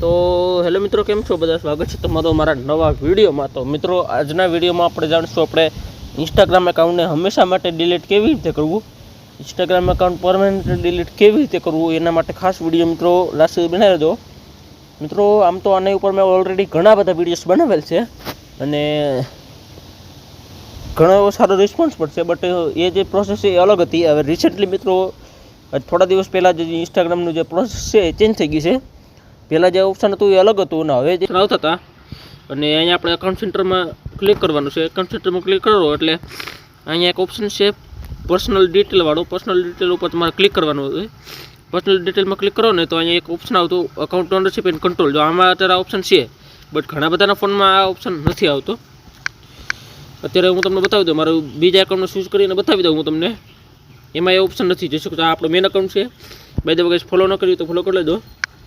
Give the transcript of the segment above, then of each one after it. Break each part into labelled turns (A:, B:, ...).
A: તો હેલો મિત્રો, કેમ છો? બધા સ્વાગત છે તમારો મારા નવા વિડીયોમાં. તો મિત્રો, આજના વિડીયોમાં આપણે જાણીશું આપણે ઇન્સ્ટાગ્રામ એકાઉન્ટને હંમેશા માટે ડિલીટ કેવી રીતે કરવું? ઇન્સ્ટાગ્રામ એકાઉન્ટ પરમાનન્ટ ડિલીટ કેવી રીતે કરવું? એના માટે ખાસ વીડિયો મિત્રો લાસ્ટ બનાવી દો. મિત્રો, આમ તો આના ઉપર મેં ઓલરેડી ઘણા બધા વિડીયોઝ બનાવેલ છે અને ઘણો એવો સારો રિસ્પોન્સ પણ છે બટ એ જે પ્રોસેસ છે એ અલગ હતી. હવે રિસેન્ટલી મિત્રો, થોડા દિવસ પહેલાં જે ઇન્સ્ટાગ્રામનું જે પ્રોસેસ છે એ ચેન્જ થઈ ગઈ છે. પહેલાં જે ઓપ્શન હતું એ અલગ હતું અને હવે જે આવતા હતા. અને અહીંયા આપણે એકાઉન્ટ સેન્ટરમાં ક્લિક કરવાનું છે. એકાઉન્ટ સેન્ટરમાં ક્લિક કરો એટલે અહીંયા એક ઓપ્શન છે પર્સનલ ડિટેલવાળો પર્સનલ ડિટેલ ઉપર તમારે ક્લિક કરવાનું હોય. પર્સનલ ડિટેલમાં ક્લિક કરો ને તો અહીંયા એક ઓપ્શન આવતું અકાઉન્ટ ઓનરશીપ એન્ડ કંટ્રોલ જો આમાં અત્યારે આ ઓપ્શન છે બટ ઘણા બધાના ફોનમાં આ ઓપ્શન નથી આવતો. અત્યારે હું તમને બતાવી દઉં, મારું બીજા એકાઉન્ટમાં ચૂઝ કરીને બતાવી દઉં હું તમને. એમાં એ ઓપ્શન નથી. જોઈ શકું આ આપણો મેન એકાઉન્ટ છે. બાય ધ વગર ફોલો ન કર્યું તો ફોલો કરી લેજો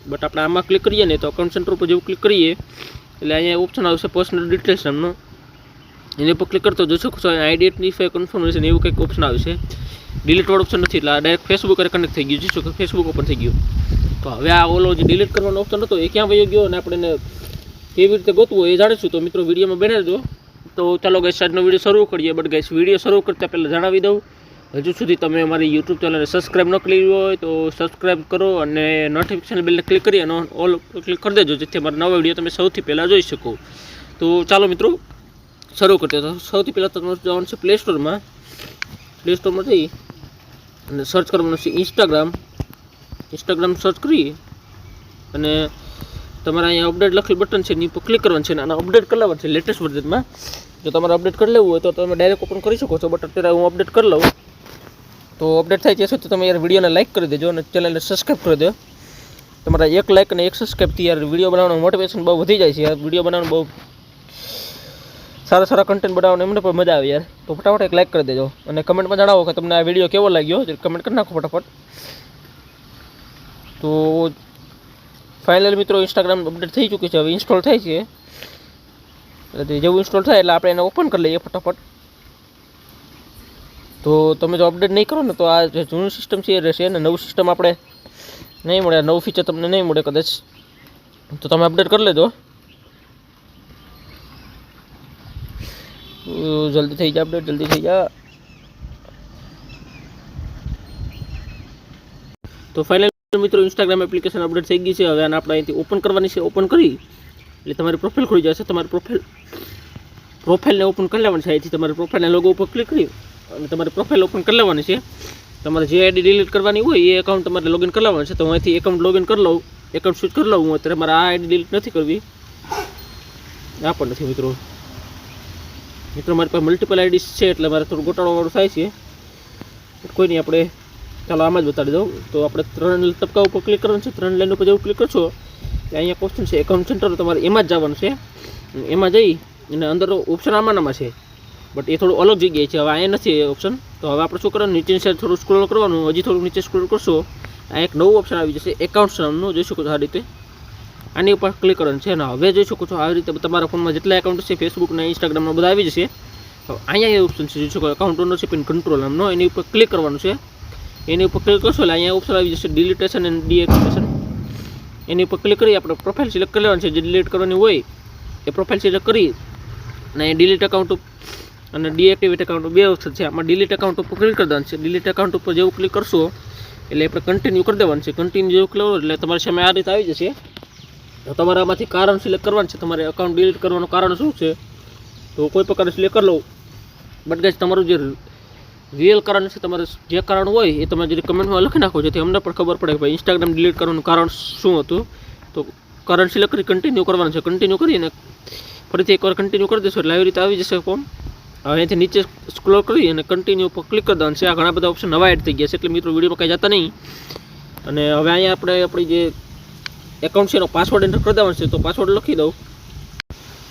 A: બટ આપણે આમાં ક્લિક કરીએ ને તો અકાઉન્ટ સેન્ટર ઉપર જેવું ક્લિક કરીએ, એટલે અહીંયા ઓપ્શન આવશે પર્સનલ ડિટેલ્સ નામનો. એની ઉપર ક્લિક કરતો જોઈ શકો છો આઈડેન્ટિફાઈ કન્ફર્મેશન એવું કંઈક ઓપ્શન આવશે. ડિલીટવાળો ઓપ્શન નથી, એટલે આ ડાયરેક્ટ ફેસબુક કનેક્ટ થઈ ગયું. જોઈ કે ફેસબુક ઓપન થઈ ગયું. તો હવે આ ઓલો જે ડિલીટ કરવાનો ઓપ્શન હતો, એ ક્યાં વયો ગયો અને આપણે કેવી રીતે ગોતવો એ જાણીશું. તો મિત્રો, વિડીયોમાં બનાવી દો તો ચાલો ગઈ આજનો વીડિયો શરૂ કરીએ. બટ ગઈ વીડિયો શરૂ કરતાં પહેલાં જણાવી દઉં. હજુ સુધી તમે અમારી યુટ્યુબ ચેનલને સબસ્ક્રાઈબ ન કરી હોય તો સબસ્ક્રાઈબ કરો અને નોટિફિકેશન બેલને ક્લિક કરી અને ઓલ ક્લિક કરી દેજો, જેથી અમારા નવા વીડિયો તમે સૌથી પહેલાં જોઈ શકો. તો ચાલો મિત્રો, શરૂ કરते તો સૌથી પહેલાં તમારે જવાનું છે પ્લે સ્ટોરમાં પ્લે સ્ટોરમાં જઈ અને સર્ચ કરવાનું છે ઇન્સ્ટાગ્રામ ઇન્સ્ટાગ્રામ સર્ચ કરી અને તમારે અહીંયા અપડેટ લખેલું બટન છે, એની ઉપર ક્લિક કરવાનું છે અને અપડેટ કરી લેવાનું છે લેટેસ્ટ વર્ઝનમાં જો તમારે અપડેટ કરી લેવું હોય તો તમે ડાયરેક્ટ ઓપન કરી શકો છો બટ અત્યારે હું અપડેટ કરી લઉં. તો અપડેટ થાય ત્યાં સુધી તમે યાર વિડીયોને લાઇક કરી દેજો અને ચેનલને સબસ્ક્રાઈબ કરી દો. તમારા એક લાઇક અને એક સબસ્ક્રાઈબથી યાર વીડિયો બનાવવાનું મોટિવેશન બહુ વધી જાય છે યાર. વીડિયો બનાવવાનું બહુ સારા સારા કન્ટેન્ટ બનાવવાનું એમને પણ મજા આવે યાર. તો ફટાફટ એક લાઇક કરી દેજો અને કમેન્ટમાં જણાવો કે તમને આ વીડિયો કેવો લાગ્યો. કમેન્ટ કરી નાખો ફટાફટ. તો ફાઇનલ મિત્રો ઇન્સ્ટાગ્રામ અપડેટ થઈ ચૂકી છે. હવે ઇન્સ્ટોલ થાય છે. એટલે જેવું ઇન્સ્ટોલ થાય એટલે આપણે એને ઓપન કરી લઈએ ફટાફટ. તો તમે જો અપડેટ નહીં કરો ને તો આ જે જૂનું સિસ્ટમ છે, એ રહેશે અને નવું સિસ્ટમ આપણે નહીં મળે નવું ફીચર તમને નહીં મળે કદાચ. તો તમે અપડેટ કરી લેજો. જલ્દી થઈ જાય અપડેટ જલ્દી થઈ જાય તો ફાઇનલ મિત્રો ઇન્સ્ટાગ્રામ એપ્લિકેશન અપડેટ થઈ ગઈ છે, હવે આને આપણે અહીંથી ઓપન કરવાની છે ઓપન કરી. એટલે તમારી પ્રોફાઇલ ખુલી જશે, તમારી પ્રોફાઇલ પ્રોફાઇલને ઓપન કરી લેવાની છે, અહીંથી તમારી પ્રોફાઇલના લોગો ઉપર ક્લિક કરી. અને તમારી પ્રોફાઇલ ઓપન કરી લેવાની છે. તમારે જે આઈડી ડિલીટ કરવાની હોય એ એકાઉન્ટ તમારે લોગિન કરી લેવાનું છે. તો હું અહીંથી એકાઉન્ટ લોગિન કરી લઉં એકાઉન્ટ સ્વિચ કરી લઉં, હું અત્યારે મારે આ આઈડી ડિલીટ નથી કરવી. આ પણ નથી મિત્રો. મિત્રો, મારી પાસે મલ્ટિપલ આઈડીસ છે એટલે મારે થોડું ગોટાળોવાળું થાય છે. કોઈ નહીં, આપણે ચાલો આમાં જ બતાડી દઉં. તો આપણે ત્રણ તબક્કા ઉપર ક્લિક કરવાનું છે. ત્રણ લાઈન ઉપર જેવું ક્લિક કરશો અહીંયા ક્વેશ્ચન છે. એકાઉન્ટ સેન્ટર તમારે એમાં જ જવાનું છે. એમાં જઈ અને અંદર ઓપ્શન આમાંનામાં છે. બટ એ થોડું અલગ જગ્યાએ છે. હવે અહીંયા નથી ઓપ્શન તો હવે આપણે શું કરવાનું? નીચેની સાઈડ થોડું સ્ક્રોલ કરવાનું. હજી થોડું નીચે સ્ક્રોલ કરશો, આ એક નવું ઓપ્શન આવી જશે. એકાઉન્ટ્સ નામનું. જોઈ શકો છો આ રીતે. આની ઉપર ક્લિક કરવાનું છે. અને હવે જોઈ શકો છો આવી રીતે તમારા ફોનમાં જેટલા એકાઉન્ટ છે ફેસબુકના ઇન્સ્ટાગ્રામના બધા આવી જશે. અહીંયા એ ઓપ્શન છે. જોઈ શકો એકાઉન્ટ ઓનરશિપ ઇન કંટ્રોલ નામનો. એની ઉપર ક્લિક કરવાનું છે. એની ઉપર ક્લિક કરશો એટલે અહીંયા ઓપ્શન આવી જશે. ડિલીટેશન એન્ડ ડીએક્ટિવેશન એની ઉપર ક્લિક કરી આપણે પ્રોફાઇલ સિલેક્ટ કરી છે. જે ડિલીટ કરવાની હોય, એ પ્રોફાઇલ સિલેક્ટ કરી અને ડિલીટ એકાઉન્ટ અને ડીએક્ટિવેટ એકાઉન્ટ બે ઓપ્શન છે. આમાં ડિલીટ એકાઉન્ટ ઉપર ક્લિક કરી દેવાનું છે. ડિલીટ એકાઉન્ટ ઉપર જેવું ક્લિક કરશો, એટલે આપણે કન્ટિન્યુ કરી દેવાનું છે. કન્ટિન્યુ જેવું ક્લિક એટલે તમારી સામે આ રીતે આવી જશે. તો તમારે આમાંથી કારણ સિલેક્ટ કરવાનું છે. તમારે એકાઉન્ટ ડિલીટ કરવાનું કારણ શું છે? તો કોઈ પ્રકારે સિલેક્ટ કરી લઉં બટ ગાઈસ તમારું જે રિયલ કારણ છે, તમારે જે કારણ હોય એ તમે જે કમેન્ટમાં લખી નાખો, જેથી અમને પણ ખબર પડે કે ભાઈ ઇન્સ્ટાગ્રામ ડિલીટ કરવાનું કારણ શું હતું. તો કારણ સિલેક્ટ કરી કન્ટિન્યુ કરવાનું છે. કન્ટિન્યુ કરીને ફરીથી એકવાર કન્ટિન્યુ કરી દેશો. એટલે આવી રીતે આવી જશે ફોર્મ અહીંથી નીચે સ્ક્રોલ કરી અને કન્ટિન્યુ ઉપર ક્લિક કરી દેવાનું છે. આ ઘણા બધા ઓપ્શન નવા એડ થઈ ગયા છે. એટલે મિત્રો વિડીયોમાં કંઈ જતા નહીં. અને હવે અહીંયા આપણે આપણી જે એકાઉન્ટ છે એનો પાસવર્ડ એન્ટર કરી દેવાનો છે. તો પાસવર્ડ લખી દઉં.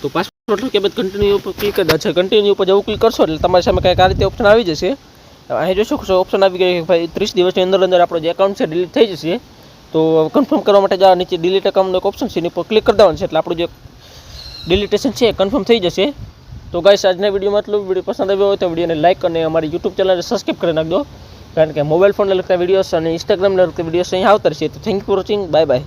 A: તો પાસવર્ડ લખી બાદ કન્ટિન્યુ ઉપર ક્લિક કરી છે કન્ટિન્યુ ઉપર જવું ક્લિક કરશો એટલે તમારી સામે કંઈક આ રીતે ઓપ્શન આવી જશે. અહીં છો ઓપ્શન આવી ગયો કે ભાઈ ત્રીસ દિવસની અંદર અંદર આપણો જે એકાઉન્ટ છે ડિલીટ થઈ જશે. તો કન્ફર્મ કરવા માટે જ નીચે ડિલીટ એકાઉન્ટનો એક ઓપ્શન છે એની ઉપર ક્લિક કરી દેવાનું છે. એટલે આપણું જે ડિલીટેશન છે એ કન્ફર્મ થઈ જશે. તો ગાઈસ આજના વિડીયોમાં એટલું વીડિયો પસંદ આવ્યો હોય તો વિડીયોને લાઇક અને અમારી યુટ્યુબ ચેનલને સબસ્ક્રાઈબ કરી નાખજો. કારણ કે મોબાઈલ ફોનને લગતા વિડીયોસ અને ઇન્સ્ટાગ્રામને લગતા વિડીયોસ અહીં આવતા રહેશે. તો thank you for watching bye bye